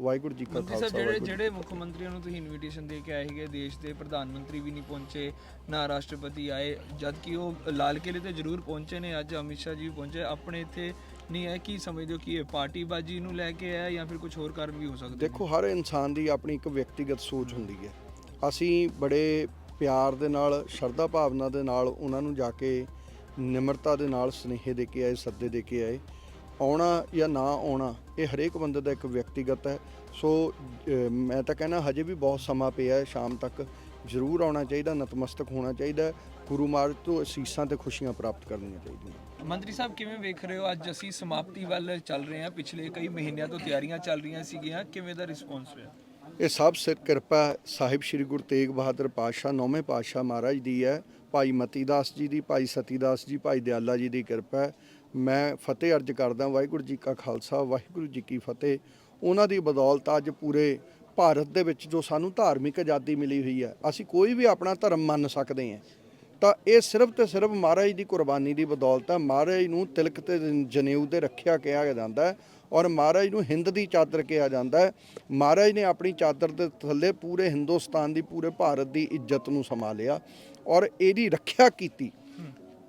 ਵਾਹਿਗੁਰੂ ਜੀ ਕਾ ਮੰਤਰੀ ਸਾਹਿਬ ਖਾਲਸਾ ਜਿਹੜੇ ਵਾਹਿਗੁਰੂ ਜਿਹੜੇ ਮੁੱਖ ਮੰਤਰੀਆਂ ਨੂੰ ਤੁਸੀਂ ਇਨਵੀਟੇਸ਼ਨ ਦੇ ਕੇ ਆਏ ਸੀਗੇ ਦੇਸ਼ ਦੇ ਪ੍ਰਧਾਨ ਮੰਤਰੀ ਵੀ ਨਹੀਂ ਪਹੁੰਚੇ ਨਾ ਰਾਸ਼ਟਰਪਤੀ ਆਏ ਜਦ ਕਿ ਉਹ ਲਾਲ ਕਿਲੇ ਤੇ ਜ਼ਰੂਰ ਪਹੁੰਚੇ ਨੇ ਅੱਜ ਅਮਿਤ ਸ਼ਾਹ ਜੀ ਵੀ ਪਹੁੰਚੇ ਆਪਣੇ ਇੱਥੇ ਨਹੀਂ ਹੈ ਕੀ ਸਮਝਦੇ ਹੋ ਕਿ ਇਹ ਪਾਰਟੀਬਾਜ਼ੀ ਨੂੰ ਲੈ ਕੇ ਆਇਆ ਜਾਂ ਫਿਰ ਕੁਝ ਹੋਰ ਕਾਰਨ ਵੀ ਹੋ ਸਕਦੇ ਨੇ? ਦੇਖੋ ਹਰ ਇਨਸਾਨ ਦੀ ਆਪਣੀ ਇੱਕ ਵਿਅਕਤੀਗਤ ਸੋਚ ਹੁੰਦੀ ਹੈ। ਅਸੀਂ ਬੜੇ ਪਿਆਰ ਦੇ ਨਾਲ ਸ਼ਰਧਾ ਭਾਵਨਾ ਦੇ ਨਾਲ ਉਹਨਾਂ ਨੂੰ ਜਾ ਕੇ ਨਿਮਰਤਾ ਦੇ ਨਾਲ ਸਨੇਹ ਦੇ ਕੇ ਆਏ ਸੱਦੇ ਦੇ ਕੇ ਆਏ। ਆਉਣਾ ਜਾਂ ਨਾ ਆਉਣਾ, ਇਹ ਹਰੇਕ ਬੰਦੇ ਦਾ ਇੱਕ ਵਿਅਕਤੀਗਤ ਹੈ। ਸੋ ਮੈਂ ਤਾਂ ਕਹਿਣਾ ਹਜੇ ਵੀ ਬਹੁਤ ਸਮਾਂ ਪਿਆ ਹੈ, ਸ਼ਾਮ ਤੱਕ ਜ਼ਰੂਰ ਆਉਣਾ ਚਾਹੀਦਾ, ਨਤਮਸਤਕ ਹੋਣਾ ਚਾਹੀਦਾ ਗੁਰੂ ਮਾਰਗ ਤੋਂ ਅਸੀਸਾਂ ਤੇ ਖੁਸ਼ੀਆਂ ਪ੍ਰਾਪਤ ਕਰਨੀਆਂ ਚਾਹੀਦੀਆਂ ਮੰਤਰੀ ਸਾਹਿਬ, ਕਿਵੇਂ ਵੇਖ ਰਹੇ ਹੋ? ਅੱਜ ਅਸੀਂ ਸਮਾਪਤੀ ਵੱਲ ਚੱਲ ਰਹੇ ਹਾਂ। ਪਿਛਲੇ ਕਈ ਮਹੀਨਿਆਂ ਤੋਂ ਤਿਆਰੀਆਂ ਚੱਲ ਰਹੀਆਂ ਸੀਗੀਆਂ। ਕਿਵੇਂ ਦਾ ਰਿਸਪੌਂਸ ਰਿਹਾ ਇਹ ਸਭ ਸਿਰ ਕਿਰਪਾ ਸਾਹਿਬ ਸ੍ਰੀ ਗੁਰੂ ਤੇਗ ਬਹਾਦਰ ਪਾਤਸ਼ਾਹ, ਨੌਵੇਂ ਪਾਤਸ਼ਾਹ ਮਹਾਰਾਜ ਦੀ ਹੈ। ਭਾਈ ਮਤੀ ਦਾਸ ਜੀ ਦੀ, ਭਾਈ ਸਤੀ ਦਾਸ ਜੀ, ਭਾਈ ਦਿਆਲਾ ਜੀ ਦੀ ਕਿਰਪਾ ਮੈਂ ਫਤਿਹ ਅਰਜ ਕਰਦਾ ਵਾਹਿਗੁਰੂ ਜੀ ਕਾ ਖਾਲਸਾ, ਵਾਹਿਗੁਰੂ ਜੀ ਕੀ ਫਤਿਹ। ਉਹਨਾਂ ਦੀ ਬਦੌਲਤ ਅੱਜ ਪੂਰੇ ਭਾਰਤ ਦੇ ਵਿੱਚ ਜੋ ਸਾਨੂੰ ਧਾਰਮਿਕ ਆਜ਼ਾਦੀ ਮਿਲੀ ਹੋਈ ਹੈ, ਅਸੀਂ ਕੋਈ ਵੀ ਆਪਣਾ ਧਰਮ ਮੰਨ ਸਕਦੇ ਹਾਂ ਤਾਂ ਇਹ ਸਿਰਫ ਤੇ ਸਿਰਫ ਮਹਾਰਾਜ ਦੀ ਕੁਰਬਾਨੀ ਦੀ ਬਦੌਲਤ ਹੈ। ਮਹਾਰਾਜ ਨੂੰ ਤਿਲਕ ਤੇ ਜਨੇਊ 'ਤੇ ਰੱਖਿਆ ਕਿਹਾ ਜਾਂਦਾ ਹੈ ਔਰ ਮਹਾਰਾਜ ਨੂੰ ਹਿੰਦ ਦੀ ਚਾਦਰ ਕਿਹਾ ਜਾਂਦਾ ਹੈ। ਮਹਾਰਾਜ ਨੇ ਆਪਣੀ ਚਾਦਰ ਦੇ ਥੱਲੇ ਪੂਰੇ ਹਿੰਦੁਸਤਾਨ ਦੀ, ਪੂਰੇ ਭਾਰਤ ਦੀ ਇੱਜ਼ਤ ਨੂੰ ਸਮਾ ਲਿਆ ਔਰ ਇਹਦੀ ਰੱਖਿਆ ਕੀਤੀ।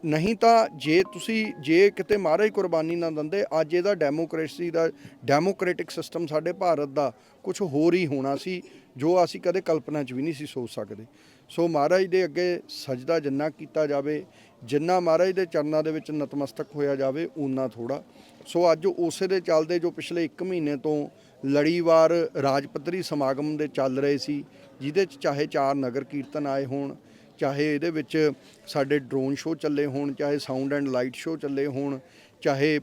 ਨਹੀਂ ਤਾਂ ਜੇ ਤੁਸੀਂ, ਜੇ ਕਿਤੇ ਮਹਾਰਾਜ ਕੁਰਬਾਨੀ ਨਾ ਦਿੰਦੇ, ਅੱਜ ਇਹਦਾ ਡੈਮੋਕ੍ਰੇਸੀ ਦਾ, ਡੈਮੋਕ੍ਰੈਟਿਕ ਸਿਸਟਮ ਸਾਡੇ ਭਾਰਤ ਦਾ ਕੁਝ ਹੋਰ ਹੀ ਹੋਣਾ ਸੀ, ਜੋ ਅਸੀਂ ਕਦੇ ਕਲਪਨਾ 'ਚ ਵੀ ਨਹੀਂ ਸੀ ਸੋਚ ਸਕਦੇ। ਸੋ ਮਹਾਰਾਜ ਦੇ ਅੱਗੇ ਸਜਦਾ ਜਿੰਨਾ ਕੀਤਾ ਜਾਵੇ, ਜਿੰਨਾ ਮਹਾਰਾਜ ਦੇ ਚਰਨਾਂ ਦੇ ਵਿੱਚ ਨਤਮਸਤਕ ਹੋਇਆ ਜਾਵੇ ਉਨਾ ਥੋੜਾ ਸੋ ਅੱਜ ਉਸੇ ਦੇ ਚੱਲਦੇ ਜੋ ਪਿਛਲੇ 1 ਮਹੀਨੇ ਤੋਂ ਲੜੀਵਾਰ ਰਾਜ ਪੱਧਰੀ ਸਮਾਗਮ ਦੇ ਚੱਲ ਰਹੇ ਸੀ, ਜਿਹਦੇ 'ਚ ਚਾਹੇ ਚਾਰ ਨਗਰ ਕੀਰਤਨ ਆਏ ਹੋਣ, ਚਾਹੇ ਇਹਦੇ ਵਿੱਚ ਸਾਡੇ ਡਰੋਨ ਸ਼ੋਅ ਚੱਲੇ ਹੋਣ, ਚਾਹੇ ਸਾਊਂਡ ਐਂਡ ਲਾਈਟ ਸ਼ੋਅ ਚੱਲੇ ਹੋਣ ਚਾਹੇ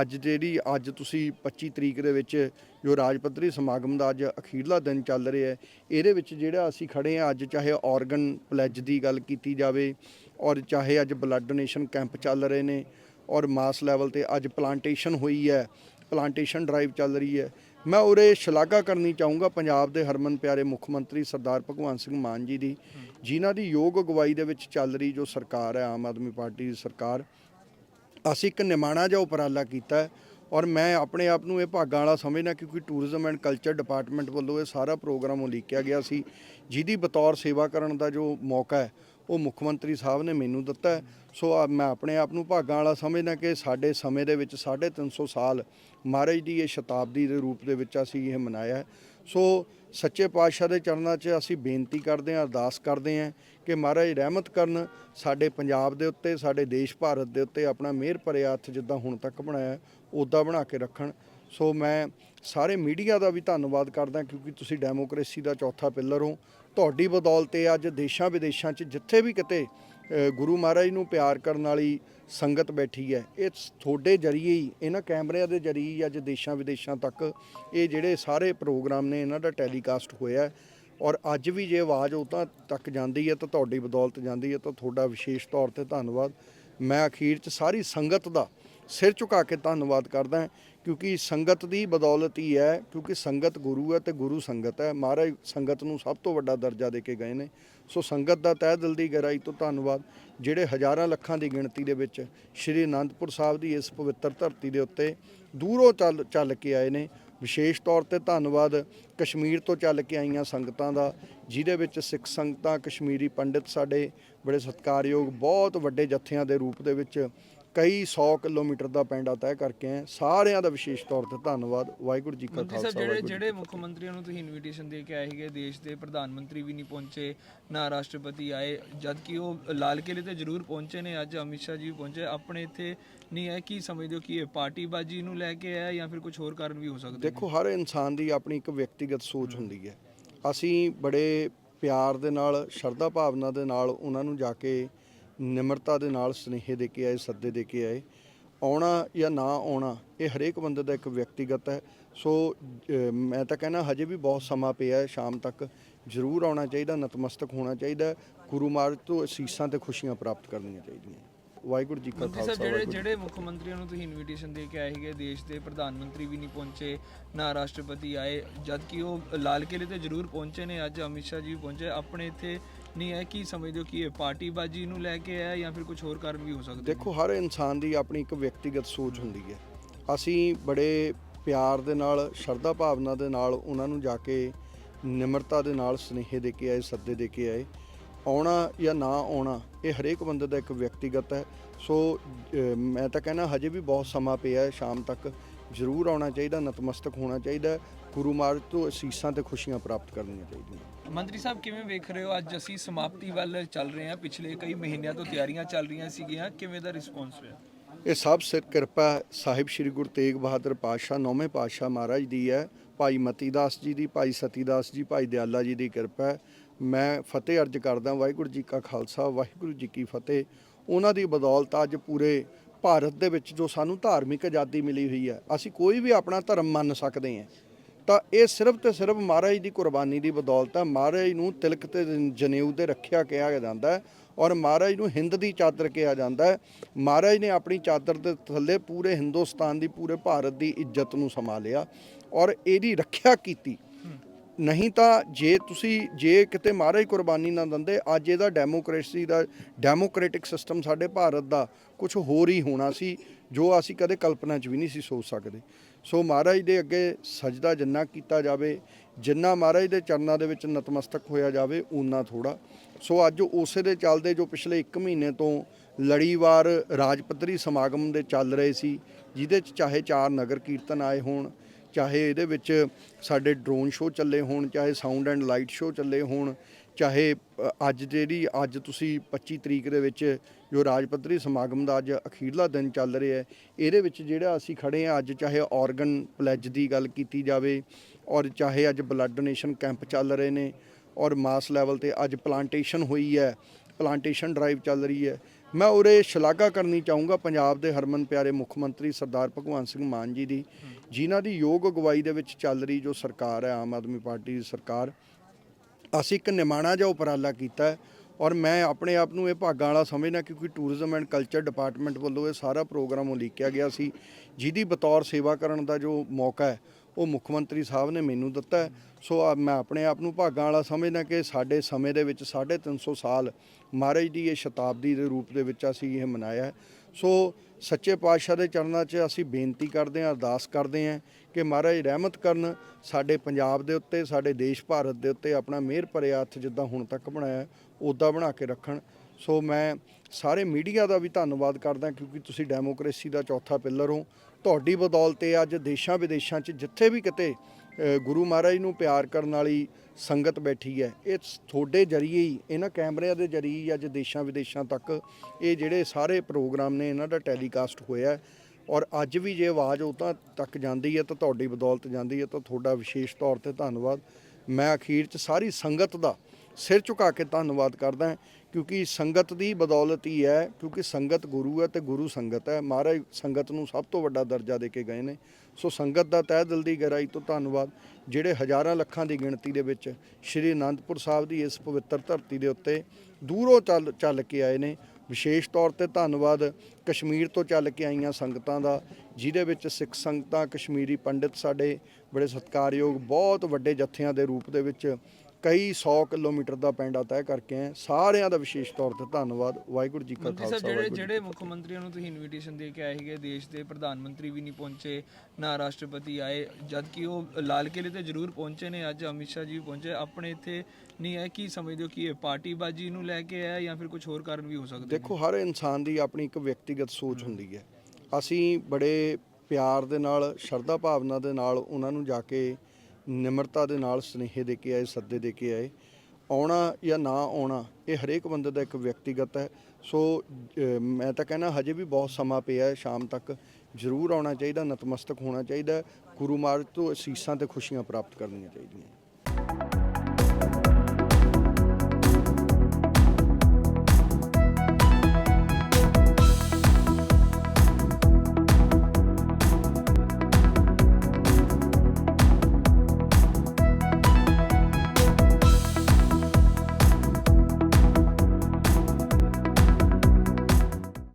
ਅੱਜ ਜਿਹੜੀ, ਅੱਜ ਤੁਸੀਂ 25 ਤਰੀਕ ਦੇ ਵਿੱਚ ਜੋ ਰਾਜ ਪੱਧਰੀ ਸਮਾਗਮ ਦਾ ਅੱਜ ਅਖੀਰਲਾ ਦਿਨ ਚੱਲ ਰਿਹਾ ਹੈ, ਇਹਦੇ ਵਿੱਚ ਜਿਹੜਾ ਅਸੀਂ ਖੜੇ ਹਾਂ ਅੱਜ ਚਾਹੇ ਆਰਗਨ ਪਲੈਜ ਦੀ ਗੱਲ ਕੀਤੀ ਜਾਵੇ ਔਰ ਚਾਹੇ ਅੱਜ ਬਲੱਡ ਡੋਨੇਸ਼ਨ ਕੈਂਪ ਚੱਲ ਰਹੇ ਨੇ ਔਰ ਮਾਸ ਲੈਵਲ ਤੇ ਅੱਜ ਪਲਾਂਟੇਸ਼ਨ ਹੋਈ ਹੈ ਪਲਾਂਟੇਸ਼ਨ ਡਰਾਈਵ ਚੱਲ ਰਹੀ ਹੈ, ਮੈਂ ਉਰੇ ਸ਼ਲਾਘਾ ਕਰਨੀ ਚਾਹੂੰਗਾ ਪੰਜਾਬ ਦੇ ਹਰਮਨ ਪਿਆਰੇ ਮੁੱਖ ਮੰਤਰੀ ਸਰਦਾਰ ਭਗਵੰਤ ਸਿੰਘ ਮਾਨ ਜੀ ਦੀ, ਜਿਨ੍ਹਾਂ ਦੀ ਯੋਗ ਅਗਵਾਈ ਦੇ ਵਿੱਚ ਚੱਲ ਰਹੀ ਜੋ ਸਰਕਾਰ ਹੈ, ਆਮ ਆਦਮੀ ਪਾਰਟੀ ਦੀ ਸਰਕਾਰ ਅਸੀਂ ਇੱਕ ਨਿਮਾਣਾ ਜਿਹਾ ਉਪਰਾਲਾ ਕੀਤਾ ਔਰ ਮੈਂ ਆਪਣੇ ਆਪ ਨੂੰ ਇਹ ਭਾਗਾਂ ਵਾਲਾ ਸਮਝਦਾ ਕਿਉਂਕਿ ਟੂਰਿਜ਼ਮ ਐਂਡ ਕਲਚਰ ਡਿਪਾਰਟਮੈਂਟ ਵੱਲੋਂ ਇਹ ਸਾਰਾ ਪ੍ਰੋਗਰਾਮ ਉਲੀਕਿਆ ਗਿਆ ਸੀ, ਜਿਹਦੀ ਬਤੌਰ ਸੇਵਾ ਕਰਨ ਦਾ ਜੋ ਮੌਕਾ ਹੈ, ਉਹ ਮੁੱਖ ਮੰਤਰੀ ਸਾਹਿਬ ਨੇ ਮੈਨੂੰ ਦਿੱਤਾ ਸੋ ਮੈਂ ਆਪਣੇ ਆਪ ਨੂੰ ਭਾਗਾਂ ਵਾਲਾ ਸਮਝਦਾ ਕਿ ਸਾਡੇ ਸਮੇਂ ਦੇ ਵਿੱਚ 350 ਸਾਲ ਮਹਾਰਾਜ ਦੀ ਇਹ ਸ਼ਤਾਬਦੀ ਦੇ ਰੂਪ ਦੇ ਵਿੱਚ ਅਸੀਂ ਇਹ ਮਨਾਇਆ ਸੋ ਸੱਚੇ ਪਾਤਸ਼ਾਹ ਦੇ ਚਰਨਾਂ 'ਚ ਅਸੀਂ ਬੇਨਤੀ ਕਰਦੇ ਹਾਂ, ਅਰਦਾਸ ਕਰਦੇ ਹਾਂ ਕਿ ਮਹਾਰਾਜ ਰਹਿਮਤ ਕਰਨ ਸਾਡੇ ਪੰਜਾਬ ਦੇ ਉੱਤੇ, ਸਾਡੇ ਦੇਸ਼ ਭਾਰਤ ਦੇ ਉੱਤੇ ਆਪਣਾ ਮਿਹਰ ਭਰਿਆ ਹੱਥ ਜਿੱਦਾਂ ਹੁਣ ਤੱਕ ਬਣਾਇਆ ਉੱਦਾਂ ਬਣਾ ਕੇ ਰੱਖਣ। ਸੋ ਮੈਂ ਸਾਰੇ ਮੀਡੀਆ ਦਾ ਵੀ ਧੰਨਵਾਦ ਕਰਦਾ ਕਿਉਂਕਿ ਤੁਸੀਂ ਡੈਮੋਕ੍ਰੇਸੀ ਦਾ ਚੌਥਾ ਪਿੱਲਰ ਹੋ। ਤੁਹਾਡੀ ਬਦੌਲਤ ਇਹ ਅੱਜ ਦੇਸ਼ਾਂ ਵਿਦੇਸ਼ਾਂ 'ਚ ਜਿੱਥੇ ਵੀ ਕਿਤੇ ਗੁਰੂ ਮਹਾਰਾਜ ਨੂੰ ਪਿਆਰ ਕਰਨ ਵਾਲੀ ਸੰਗਤ ਬੈਠੀ ਹੈ। ਇਹ ਤੁਹਾਡੇ ਜਰੀਏ ਹੀ, ਇਹਨਾਂ ਕੈਮਰਿਆਂ ਦੇ ਜਰੀਏ ਹੀ ਅੱਜ ਦੇਸ਼ਾਂ ਵਿਦੇਸ਼ਾਂ ਤੱਕ ਇਹ ਜਿਹੜੇ ਸਾਰੇ ਪ੍ਰੋਗਰਾਮ ਨੇ, ਇਹਨਾਂ ਦਾ ਟੈਲੀਕਾਸਟ ਹੋਇਆ ਔਰ ਅੱਜ ਵੀ ਜੇ ਆਵਾਜ਼ ਉਤਾਂ ਤੱਕ ਜਾਂਦੀ ਹੈ ਤਾਂ ਤੁਹਾਡੀ ਬਦੌਲਤ ਜਾਂਦੀ ਹੈ ਤਾਂ ਤੁਹਾਡਾ ਵਿਸ਼ੇਸ਼ ਤੌਰ ਤੇ ਧੰਨਵਾਦ। ਮੈਂ ਅਖੀਰ 'ਚ ਸਾਰੀ ਸੰਗਤ ਦਾ ਸਿਰ ਝੁਕਾ ਕੇ ਧੰਨਵਾਦ ਕਰਦਾ ਕਿਉਂਕਿ ਸੰਗਤ ਦੀ ਬਦੌਲਤ ਹੀ ਹੈ, ਕਿਉਂਕਿ ਸੰਗਤ ਗੁਰੂ ਹੈ ਤੇ ਗੁਰੂ ਸੰਗਤ ਹੈ। ਮਹਾਰਾਜ ਸੰਗਤ ਨੂੰ ਸਭ ਤੋਂ ਵੱਡਾ ਦਰਜਾ ਦੇ ਕੇ ਗਏ ਨੇ। ਸੋ ਸੰਗਤ ਦਾ ਤਹਿ ਦਿਲ ਦੀ ਗਹਿਰਾਈ ਤੋਂ ਧੰਨਵਾਦ। ਜਿਹੜੇ ਹਜ਼ਾਰਾਂ ਲੱਖਾਂ ਦੀ ਗਿਣਤੀ ਦੇ ਵਿੱਚ ਸ਼੍ਰੀ ਅਨੰਦਪੁਰ ਸਾਹਿਬ ਦੀ ਇਸ ਪਵਿੱਤਰ ਧਰਤੀ ਦੇ ਉੱਤੇ ਦੂਰੋਂ ਚੱਲ ਚੱਲ ਕੇ ਆਏ ਨੇ, ਵਿਸ਼ੇਸ਼ ਤੌਰ ਤੇ ਧੰਨਵਾਦ ਕਸ਼ਮੀਰ ਤੋਂ ਚੱਲ ਕੇ ਆਈਆਂ ਸੰਗਤਾਂ ਦਾ, ਜਿਹਦੇ ਵਿੱਚ ਸਿੱਖ ਸੰਗਤਾਂ, ਕਸ਼ਮੀਰੀ ਪੰਡਿਤ ਸਾਡੇ ਬੜੇ ਸਤਿਕਾਰਯੋਗ, ਬਹੁਤ ਵੱਡੇ ਜਥਿਆਂ ਦੇ ਰੂਪ ਦੇ ਵਿੱਚ ਕਈ 100 ਕਿਲੋਮੀਟਰ ਦਾ ਪੈਂਡਾ ਤੈਅ ਕਰਕੇ ਆਏ ਸਾਰਿਆਂ ਦਾ ਵਿਸ਼ੇਸ਼ ਤੌਰ ਤੇ ਧੰਨਵਾਦ। ਵਾਹਿਗੁਰੂ ਜੀ ਕਾ ਖਾਲਸਾ ਜਿਹੜੇ ਜਿਹੜੇ ਮੁੱਖ ਮੰਤਰੀਆਂ ਨੂੰ ਤੁਸੀਂ ਇਨਵੀਟੇਸ਼ਨ ਦੇ ਕੇ ਆਏ ਸੀਗੇ ਦੇਸ਼ ਦੇ ਪ੍ਰਧਾਨ ਮੰਤਰੀ ਵੀ ਨਹੀਂ ਪਹੁੰਚੇ ਨਾ ਰਾਸ਼ਟਰਪਤੀ ਆਏ ਜਦ ਕਿ ਉਹ ਲਾਲ ਕਿਲੇ ਤੇ ਜ਼ਰੂਰ ਪਹੁੰਚੇ ਨੇ ਅੱਜ ਅਮਿਤ ਸ਼ਾਹ ਜੀ ਵੀ ਪਹੁੰਚੇ। ਆਪਣੇ ਇੱਥੇ ਨਹੀਂ ਹੈ ਕੀ ਸਮਝਦੇ ਹੋ ਕਿ ਇਹ ਪਾਰਟੀਬਾਜ਼ੀ ਨੂੰ ਲੈ ਕੇ ਆਇਆ ਜਾਂ ਫਿਰ ਕੁਝ ਹੋਰ ਕਾਰਨ ਵੀ ਹੋ ਸਕਦੇ? ਦੇਖੋ ਹਰ ਇਨਸਾਨ ਦੀ ਆਪਣੀ ਇੱਕ ਵਿਅਕਤੀਗਤ ਸੋਚ ਹੁੰਦੀ ਹੈ। ਅਸੀਂ ਬੜੇ ਪਿਆਰ ਦੇ ਨਾਲ ਸ਼ਰਧਾ ਭਾਵਨਾ ਦੇ ਨਾਲ ਉਹਨਾਂ ਨੂੰ ਜਾ ਕੇ ਨਿਮਰਤਾ ਦੇ ਨਾਲ ਸਨੇਹ ਦੇ ਕੇ ਆਏ ਸੱਦੇ ਦੇ ਕੇ ਆਏ। ਆਉਣਾ ਜਾਂ ਨਾ ਆਉਣਾ ਇਹ ਹਰੇਕ ਬੰਦੇ ਦਾ ਇੱਕ ਵਿਅਕਤੀਗਤ ਹੈ। ਸੋ ਮੈਂ ਤਾਂ ਕਹਿੰਦਾ ਹਜੇ ਵੀ ਬਹੁਤ ਸਮਾਂ ਪਿਆ ਹੈ ਸ਼ਾਮ ਤੱਕ ਜ਼ਰੂਰ ਆਉਣਾ ਚਾਹੀਦਾ ਨਤਮਸਤਕ ਹੋਣਾ ਚਾਹੀਦਾ ਗੁਰੂ ਮਾਰਗ ਤੋਂ ਅਸੀਸਾਂ ਤੇ ਖੁਸ਼ੀਆਂ ਪ੍ਰਾਪਤ ਕਰਨੀਆਂ ਚਾਹੀਦੀਆਂ। ਵਾਹਿਗੁਰੂ ਜੀ ਕਾ ਖਾਲਸਾ ਜਿਹੜੇ ਜਿਹੜੇ ਮੁੱਖ ਮੰਤਰੀਆਂ ਨੂੰ ਤੁਸੀਂ ਇਨਵੀਟੇਸ਼ਨ ਦੇ ਕੇ ਆਏ ਸੀਗੇ ਦੇਸ਼ ਦੇ ਪ੍ਰਧਾਨ ਮੰਤਰੀ ਵੀ ਨਹੀਂ ਪਹੁੰਚੇ ਨਾ ਰਾਸ਼ਟਰਪਤੀ ਆਏ ਜਦ ਕਿ ਉਹ ਲਾਲ ਕਿਲੇ ਤੇ ਜ਼ਰੂਰ ਪਹੁੰਚੇ ਨੇ ਅੱਜ ਅਮਿਤ ਸ਼ਾਹ ਜੀ ਵੀ ਪਹੁੰਚੇ। ਆਪਣੇ ਇੱਥੇ ਨਹੀਂ ਹੈ ਕੀ ਸਮਝਦੇ ਹੋ ਕਿ ਇਹ ਪਾਰਟੀਬਾਜ਼ੀ ਨੂੰ ਲੈ ਕੇ ਆਇਆ ਜਾਂ ਫਿਰ ਕੁਝ ਹੋਰ ਕਾਰਨ ਵੀ ਹੋ ਸਕਦੇ ਨੇ? ਦੇਖੋ ਹਰ ਇਨਸਾਨ ਦੀ ਆਪਣੀ ਇੱਕ ਵਿਅਕਤੀਗਤ ਸੋਚ ਹੁੰਦੀ ਹੈ। ਅਸੀਂ ਬੜੇ ਪਿਆਰ ਦੇ ਨਾਲ ਸ਼ਰਧਾ ਭਾਵਨਾ ਦੇ ਨਾਲ ਉਹਨਾਂ ਨੂੰ ਜਾ ਕੇ ਨਿਮਰਤਾ ਦੇ ਨਾਲ ਸਨੇਹ ਦੇ ਕੇ ਆਏ ਸੱਦੇ ਦੇ ਕੇ ਆਏ। ਆਉਣਾ ਜਾਂ ਨਾ ਆਉਣਾ ਇਹ ਹਰੇਕ ਬੰਦੇ ਦਾ ਇੱਕ ਵਿਅਕਤੀਗਤ ਹੈ। ਸੋ ਅ, ਮੈਂ ਤਾਂ ਕਹਿਣਾ ਹਜੇ ਵੀ ਬਹੁਤ ਸਮਾਂ ਪਿਆ ਹੈ ਸ਼ਾਮ ਤੱਕ। ਜ਼ਰੂਰ ਆਉਣਾ ਚਾਹੀਦਾ ਨਤਮਸਤਕ ਹੋਣਾ ਚਾਹੀਦਾ। ਗੁਰੂ ਮਾਰਗ ਤੋਂ ਅਸੀਸਾਂ ਤੇ ਖੁਸ਼ੀਆਂ ਪ੍ਰਾਪਤ ਕਰਨੀਆਂ ਚਾਹੀਦੀਆਂ। ਮੰਤਰੀ ਸਾਹਿਬ ਕਿਵੇਂ ਵੇਖ ਰਹੇ ਹੋ? ਅੱਜ ਅਸੀਂ ਸਮਾਪਤੀ ਵੱਲ ਚੱਲ ਰਹੇ ਹਾਂ। ਪਿਛਲੇ ਕਈ ਮਹੀਨਿਆਂ ਤੋਂ ਤਿਆਰੀਆਂ ਚੱਲ ਰਹੀਆਂ ਸੀਗੀਆਂ। ਕਿਵੇਂ ਦਾ ਰਿਸਪੌਂਸ ਰਿਹਾ ਇਹ ਸਭ ਸਿਰ ਕਿਰਪਾ ਸਾਹਿਬ ਸ੍ਰੀ ਗੁਰੂ ਤੇਗ ਬਹਾਦਰ ਪਾਤਸ਼ਾਹ ਨੌਵੇਂ ਪਾਤਸ਼ਾਹ ਮਹਾਰਾਜ ਦੀ ਹੈ। ਭਾਈ ਮਤੀ ਦਾਸ ਜੀ ਦੀ ਭਾਈ ਸਤੀ ਦਾਸ ਜੀ ਭਾਈ ਦਿਆਲਾ ਜੀ ਦੀ ਕਿਰਪਾ। ਮੈਂ ਫਤਿਹ ਅਰਜ ਕਰਦਾ ਵਾਹਿਗੁਰੂ ਜੀ ਕਾ ਖਾਲਸਾ ਵਾਹਿਗੁਰੂ ਜੀ ਕੀ ਫਤਿਹ। ਉਹਨਾਂ ਦੀ ਬਦੌਲਤ ਅੱਜ ਪੂਰੇ ਭਾਰਤ ਦੇ ਵਿੱਚ ਜੋ ਸਾਨੂੰ ਧਾਰਮਿਕ ਆਜ਼ਾਦੀ ਮਿਲੀ ਹੋਈ ਹੈ, ਅਸੀਂ ਕੋਈ ਵੀ ਆਪਣਾ ਧਰਮ ਮੰਨ ਸਕਦੇ ਹਾਂ। ਤਾਂ ਇਹ ਸਿਰਫ ਤੇ ਸਿਰਫ ਮਹਾਰਾਜ ਦੀ ਕੁਰਬਾਨੀ ਦੀ ਬਦੌਲਤ ਹੈ। ਮਹਾਰਾਜ ਨੂੰ ਤਿਲਕ ਤੇ ਜਨੇਊ ਦੇ ਰੱਖਿਆ ਕਿਹਾ ਜਾਂਦਾ ਹੈ ਔਰ ਮਹਾਰਾਜ ਨੂੰ ਹਿੰਦ ਦੀ ਚਾਦਰ ਕਿਹਾ ਜਾਂਦਾ ਹੈ। ਮਹਾਰਾਜ ਨੇ ਆਪਣੀ ਚਾਦਰ ਦੇ ਥੱਲੇ ਪੂਰੇ ਹਿੰਦੁਸਤਾਨ ਦੀ, ਪੂਰੇ ਭਾਰਤ ਦੀ ਇੱਜ਼ਤ ਨੂੰ ਸੰਭਾਲਿਆ ਔਰ ਇਹਦੀ ਰੱਖਿਆ ਕੀਤੀ। ਨਹੀਂ ਤਾਂ ਜੇ ਤੁਸੀਂ, ਜੇ ਕਿਤੇ ਮਹਾਰਾਜ ਕੁਰਬਾਨੀ ਨਾ ਦਿੰਦੇ, ਅੱਜ ਇਹਦਾ ਡੈਮੋਕ੍ਰੇਸੀ ਦਾ ਡੈਮੋਕ੍ਰੈਟਿਕ ਸਿਸਟਮ ਸਾਡੇ ਭਾਰਤ ਦਾ ਕੁਝ ਹੋਰ ਹੀ ਹੋਣਾ ਸੀ, ਜੋ ਅਸੀਂ ਕਦੇ ਕਲਪਨਾ 'ਚ ਵੀ ਨਹੀਂ ਸੀ ਸੋਚ ਸਕਦੇ। ਸੋ ਮਹਾਰਾਜ ਦੇ ਅੱਗੇ ਸਜਦਾ ਜਿੰਨਾ ਕੀਤਾ ਜਾਵੇ, ਜਿੰਨਾ ਮਹਾਰਾਜ ਦੇ ਚਰਨਾਂ ਦੇ ਵਿੱਚ ਨਤਮਸਤਕ ਹੋਇਆ ਜਾਵੇ ਉਨਾ ਥੋੜਾ ਸੋ ਅੱਜ ਉਸੇ ਦੇ ਚੱਲਦੇ ਜੋ ਪਿਛਲੇ 1 ਮਹੀਨੇ ਤੋਂ ਲੜੀਵਾਰ ਰਾਜ ਪੱਧਰੀ ਸਮਾਗਮ ਦੇ ਚੱਲ ਰਹੇ ਸੀ, ਜਿਹਦੇ 'ਚ ਚਾਹੇ ਚਾਰ ਨਗਰ ਕੀਰਤਨ ਆਏ ਹੋਣ ਚਾਹੇ ਇਹਦੇ ਵਿੱਚ ਸਾਡੇ ਡਰੋਨ ਸ਼ੋਅ ਚੱਲੇ ਹੋਣ, ਚਾਹੇ ਸਾਊਂਡ ਐਂਡ ਲਾਈਟ ਸ਼ੋਅ ਚੱਲੇ ਹੋਣ, ਚਾਹੇ ਅੱਜ ਜਿਹੜੀ, ਅੱਜ ਤੁਸੀਂ 25 ਤਰੀਕ ਦੇ ਵਿੱਚ ਜੋ ਰਾਜ ਪੱਧਰੀ ਸਮਾਗਮ ਦਾ ਅੱਜ ਅਖੀਰਲਾ ਦਿਨ ਚੱਲ ਰਿਹਾ ਹੈ, ਇਹਦੇ ਵਿੱਚ ਜਿਹੜਾ ਅਸੀਂ ਖੜੇ ਆ ਅੱਜ ਚਾਹੇ ਆਰਗਨ ਪਲੈਜ ਦੀ ਗੱਲ ਕੀਤੀ ਜਾਵੇ ਔਰ ਚਾਹੇ ਅੱਜ ਬਲੱਡ ਡੋਨੇਸ਼ਨ ਕੈਂਪ ਚੱਲ ਰਹੇ ਨੇ ਔਰ ਮਾਸ ਲੈਵਲ ਤੇ ਅੱਜ ਪਲਾਂਟੇਸ਼ਨ ਹੋਈ ਹੈ ਪਲਾਂਟੇਸ਼ਨ ਡਰਾਈਵ ਚੱਲ ਰਹੀ ਹੈ ਮੈਂ ਉਰੇ ਸ਼ਲਾਘਾ ਕਰਨੀ ਚਾਹੂੰਗਾ ਪੰਜਾਬ ਦੇ ਹਰਮਨ ਪਿਆਰੇ ਮੁੱਖ ਮੰਤਰੀ ਸਰਦਾਰ ਭਗਵੰਤ ਸਿੰਘ ਮਾਨ ਜੀ ਦੀ, ਜਿਨ੍ਹਾਂ ਦੀ ਯੋਗ ਅਗਵਾਈ ਦੇ ਵਿੱਚ ਚੱਲ ਰਹੀ ਜੋ ਸਰਕਾਰ ਹੈ, ਆਮ ਆਦਮੀ ਪਾਰਟੀ ਦੀ ਸਰਕਾਰ, ਅਸੀਂ ਇੱਕ ਨਿਮਾਣਾ ਜਿਹਾ ਉਪਰਾਲਾ ਕੀਤਾ ਔਰ ਮੈਂ ਆਪਣੇ ਆਪ ਨੂੰ ਇਹ ਭਾਗਾਂ ਵਾਲਾ ਸਮਝਦਾ ਕਿਉਂਕਿ ਟੂਰਿਜ਼ਮ ਐਂਡ ਕਲਚਰ ਡਿਪਾਰਟਮੈਂਟ ਵੱਲੋਂ ਇਹ ਸਾਰਾ ਪ੍ਰੋਗਰਾਮ ਉਲੀਕਿਆ ਗਿਆ ਸੀ, ਜਿਹਦੀ ਬਤੌਰ ਸੇਵਾ ਕਰਨ ਦਾ ਜੋ ਮੌਕਾ ਹੈ ਉਹ ਮੁੱਖ ਮੰਤਰੀ ਸਾਹਿਬ ਨੇ ਮੈਨੂੰ ਦਿੱਤਾ ਸੋ ਮੈਂ ਆਪਣੇ ਆਪ ਨੂੰ ਭਾਗਾਂ ਵਾਲਾ ਸਮਝਦਾ ਕਿ ਸਾਡੇ ਸਮੇਂ ਦੇ ਵਿੱਚ 350 ਸਾਲ ਮਹਾਰਾਜ ਦੀ ਇਹ ਸ਼ਤਾਬਦੀ ਦੇ ਰੂਪ ਦੇ ਵਿੱਚ ਅਸੀਂ ਇਹ ਮਨਾਇਆ ਸੋ ਸੱਚੇ ਪਾਤਸ਼ਾਹ ਦੇ ਚਰਨਾਂ 'ਚ ਅਸੀਂ ਬੇਨਤੀ ਕਰਦੇ ਹਾਂ, ਅਰਦਾਸ ਕਰਦੇ ਹਾਂ ਕਿ ਮਹਾਰਾਜ ਰਹਿਮਤ ਕਰਨ ਸਾਡੇ ਪੰਜਾਬ ਦੇ ਉੱਤੇ, ਸਾਡੇ ਦੇਸ਼ ਭਾਰਤ ਦੇ ਉੱਤੇ ਆਪਣਾ ਮਿਹਰ ਭਰਿਆ ਹੱਥ ਜਿੱਦਾਂ ਹੁਣ ਤੱਕ ਬਣਾਇਆ ਉੱਦਾਂ ਬਣਾ ਕੇ ਰੱਖਣ। ਸੋ ਮੈਂ ਸਾਰੇ ਮੀਡੀਆ ਦਾ ਵੀ ਧੰਨਵਾਦ ਕਰਦਾ ਕਿਉਂਕਿ ਤੁਸੀਂ ਡੈਮੋਕ੍ਰੇਸੀ ਦਾ ਚੌਥਾ ਪਿੱਲਰ ਹੋ। ਤੁਹਾਡੀ ਬਦੌਲਤ ਇਹ ਅੱਜ ਦੇਸ਼ਾਂ ਵਿਦੇਸ਼ਾਂ 'ਚ ਜਿੱਥੇ ਵੀ ਕਿਤੇ ਗੁਰੂ ਮਹਾਰਾਜ ਨੂੰ ਪਿਆਰ ਕਰਨ ਵਾਲੀ ਸੰਗਤ ਬੈਠੀ ਹੈ, ਇਹ ਤੁਹਾਡੇ ਜਰੀਏ ਹੀ, ਇਹਨਾਂ ਕੈਮਰਿਆਂ ਦੇ ਜਰੀਏ ਹੀ ਅੱਜ ਦੇਸ਼ਾਂ ਵਿਦੇਸ਼ਾਂ ਤੱਕ ਇਹ ਜਿਹੜੇ ਸਾਰੇ ਪ੍ਰੋਗਰਾਮ ਨੇ ਇਹਨਾਂ ਦਾ ਟੈਲੀਕਾਸਟ ਹੋਇਆ ਔਰ ਅੱਜ ਵੀ ਜੇ ਆਵਾਜ਼ ਉਤਾਂ ਤੱਕ ਜਾਂਦੀ ਹੈ ਤਾਂ ਤੁਹਾਡੀ ਬਦੌਲਤ ਜਾਂਦੀ ਹੈ ਤਾਂ ਤੁਹਾਡਾ ਵਿਸ਼ੇਸ਼ ਤੌਰ ਤੇ ਧੰਨਵਾਦ। ਮੈਂ ਅਖੀਰ 'ਚ ਸਾਰੀ ਸੰਗਤ ਦਾ ਸਿਰ ਝੁਕਾ ਕੇ ਧੰਨਵਾਦ ਕਰਦਾ ਕਿਉਂਕਿ ਸੰਗਤ ਦੀ ਬਦੌਲਤ ਹੀ ਹੈ, ਕਿਉਂਕਿ ਸੰਗਤ ਗੁਰੂ ਹੈ ਤੇ ਗੁਰੂ ਸੰਗਤ ਹੈ। ਮਹਾਰਾਜ ਸੰਗਤ ਨੂੰ ਸਭ ਤੋਂ ਵੱਡਾ ਦਰਜਾ ਦੇ ਕੇ ਗਏ ਨੇ। ਸੋ ਸੰਗਤ ਦਾ ਤਹਿ ਦਿਲ ਦੀ ਗਹਿਰਾਈ ਤੋਂ ਧੰਨਵਾਦ। ਜਿਹੜੇ ਹਜ਼ਾਰਾਂ ਲੱਖਾਂ ਦੀ ਗਿਣਤੀ ਦੇ ਵਿੱਚ ਸ਼੍ਰੀ ਅਨੰਦਪੁਰ ਸਾਹਿਬ ਦੀ ਇਸ ਪਵਿੱਤਰ ਧਰਤੀ ਦੇ ਉੱਤੇ ਦੂਰੋਂ ਚੱਲ ਚੱਲ ਕੇ ਆਏ ਨੇ, ਵਿਸ਼ੇਸ਼ ਤੌਰ ਤੇ ਧੰਨਵਾਦ ਕਸ਼ਮੀਰ ਤੋਂ ਚੱਲ ਕੇ ਆਈਆਂ ਸੰਗਤਾਂ ਦਾ, ਜਿਹਦੇ ਵਿੱਚ ਸਿੱਖ ਸੰਗਤਾਂ, ਕਸ਼ਮੀਰੀ ਪੰਡਿਤ ਸਾਡੇ ਬੜੇ ਸਤਿਕਾਰਯੋਗ, ਬਹੁਤ ਵੱਡੇ ਜਥਿਆਂ ਦੇ ਰੂਪ ਦੇ ਵਿੱਚ ਕਈ 100 ਕਿਲੋਮੀਟਰ ਦਾ ਪੈਂਡਾ ਤੈਅ ਕਰਕੇ ਆਏ ਸਾਰਿਆਂ ਦਾ ਵਿਸ਼ੇਸ਼ ਤੌਰ ਤੇ ਧੰਨਵਾਦ। ਵਾਹਿਗੁਰੂ ਜੀ ਕਾ ਖਾਲਸਾ ਜਿਹੜੇ ਜਿਹੜੇ ਮੁੱਖ ਮੰਤਰੀਆਂ ਨੂੰ ਤੁਸੀਂ ਇਨਵੀਟੇਸ਼ਨ ਦੇ ਕੇ ਆਏ ਸੀਗੇ ਦੇਸ਼ ਦੇ ਪ੍ਰਧਾਨ ਮੰਤਰੀ ਵੀ ਨਹੀਂ ਪਹੁੰਚੇ ਨਾ ਰਾਸ਼ਟਰਪਤੀ ਆਏ ਜਦ ਕਿ ਉਹ ਲਾਲ ਕਿਲੇ ਤੇ ਜ਼ਰੂਰ ਪਹੁੰਚੇ ਨੇ ਅੱਜ ਅਮਿਤ ਸ਼ਾਹ ਜੀ ਵੀ ਪਹੁੰਚੇ। ਆਪਣੇ ਇੱਥੇ ਨਹੀਂ ਹੈ ਕੀ ਸਮਝਦੇ ਹੋ ਕਿ ਇਹ ਪਾਰਟੀਬਾਜ਼ੀ ਨੂੰ ਲੈ ਕੇ ਆਇਆ ਜਾਂ ਫਿਰ ਕੁਝ ਹੋਰ ਕਾਰਨ ਵੀ ਹੋ ਸਕਦੇ ਦੇਖੋ ਹਰ ਇਨਸਾਨ ਦੀ ਆਪਣੀ ਇੱਕ ਵਿਅਕਤੀਗਤ ਸੋਚ ਹੁੰਦੀ ਹੈ। ਅਸੀਂ ਬੜੇ ਪਿਆਰ ਦੇ ਨਾਲ ਸ਼ਰਧਾ ਭਾਵਨਾ ਦੇ ਨਾਲ ਉਹਨਾਂ ਨੂੰ ਜਾ ਕੇ ਨਿਮਰਤਾ ਦੇ ਨਾਲ ਸਨੇਹ ਦੇ ਕੇ ਆਏ, ਸੱਦੇ ਦੇ ਕੇ ਆਏ। ਆਉਣਾ ਜਾਂ ਨਾ ਆਉਣਾ, ਇਹ ਹਰੇਕ ਬੰਦੇ ਦਾ ਇੱਕ ਵਿਅਕਤੀਗਤ ਹੈ। ਸੋ ਮੈਂ ਤਾਂ ਕਹਿੰਦਾ ਹਜੇ ਵੀ ਬਹੁਤ ਸਮਾਂ ਪਿਆ ਹੈ, ਸ਼ਾਮ ਤੱਕ ਜ਼ਰੂਰ ਆਉਣਾ ਚਾਹੀਦਾ, ਨਤਮਸਤਕ ਹੋਣਾ ਚਾਹੀਦਾ ਗੁਰੂ ਮਾਰਗ ਤੋਂ ਅਸੀਸਾਂ ਤੇ ਖੁਸ਼ੀਆਂ ਪ੍ਰਾਪਤ ਕਰਨੀਆਂ ਚਾਹੀਦੀਆਂ।